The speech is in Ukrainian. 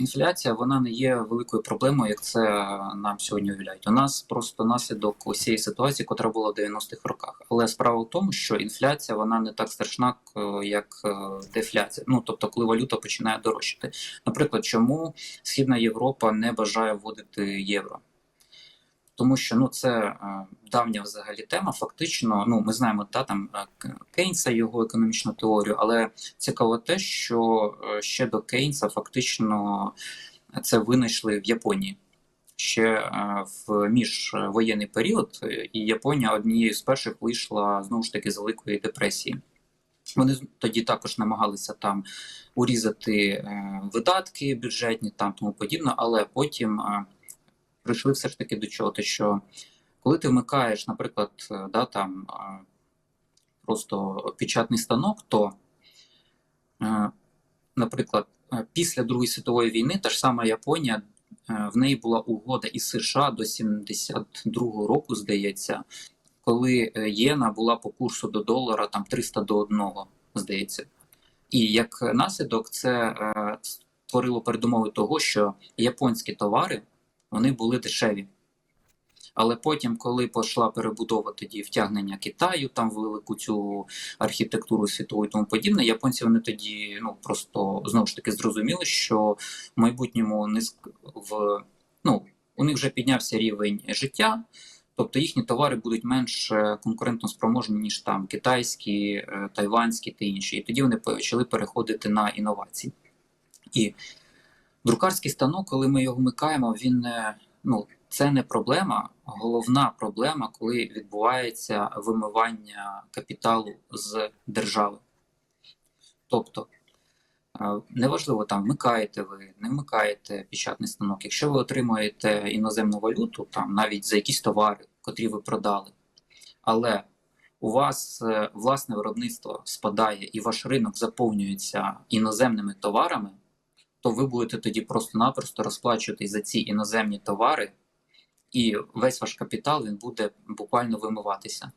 інфляція вона не є великою проблемою, як це нам сьогодні уявляють. У нас просто наслідок усієї ситуації, котра була в 90-х роках. Але справа в тому, що інфляція вона не так страшна, к- як е, дефляція. Ну тобто, коли валюта починає дорожчати. Наприклад, чому Східна Європа не бажає вводити євро? Тому що ну це е, давня взагалі тема. Фактично, ну ми знаємо та там е, Кейнса, його економічну теорію, але цікаво те, що е, ще до Кейнса фактично це винайшли в Японії. Ще в міжвоєнний період, і Японія однією з перших вийшла знову ж таки з великої депресії. Вони тоді також намагалися там урізати видатки бюджетні там тому подібне, але потім прийшли все ж таки до чого, те, що коли ти вмикаєш, наприклад, е, да, там просто печатний станок, то, е, наприклад, е, після Другої світової війни та ж сама Японія, в неї була угода із США до 72-го року, здається, коли єна була по курсу до долара там 300 до 1, здається. І як наслідок, це створило передумови того, що японські товари вони були дешеві. Але потім, коли пішла перебудова тоді втягнення Китаю там велику цю архітектуру світову і тому подібне, японці вони тоді ну просто знову ж таки зрозуміли, що в майбутньому не ск- в ну у них вже піднявся рівень життя, тобто їхні товари будуть менш е, конкурентно спроможні, ніж там китайські, е, тайванські та інші. І тоді вони почали переходити на інновації. І друкарський станок, коли ми його вмикаємо, він ну це не проблема. Головна проблема, коли відбувається вимивання капіталу з держави. Тобто, е, неважливо там вмикаєте ви, не вмикаєте печатний станок. Якщо ви отримуєте іноземну валюту, там навіть за якісь товари, котрі ви продали, але у вас е, власне виробництво спадає і ваш ринок заповнюється іноземними товарами, то ви будете тоді просто-напросто розплачуватись за ці іноземні товари, і весь ваш капітал він буде буквально вимиватися.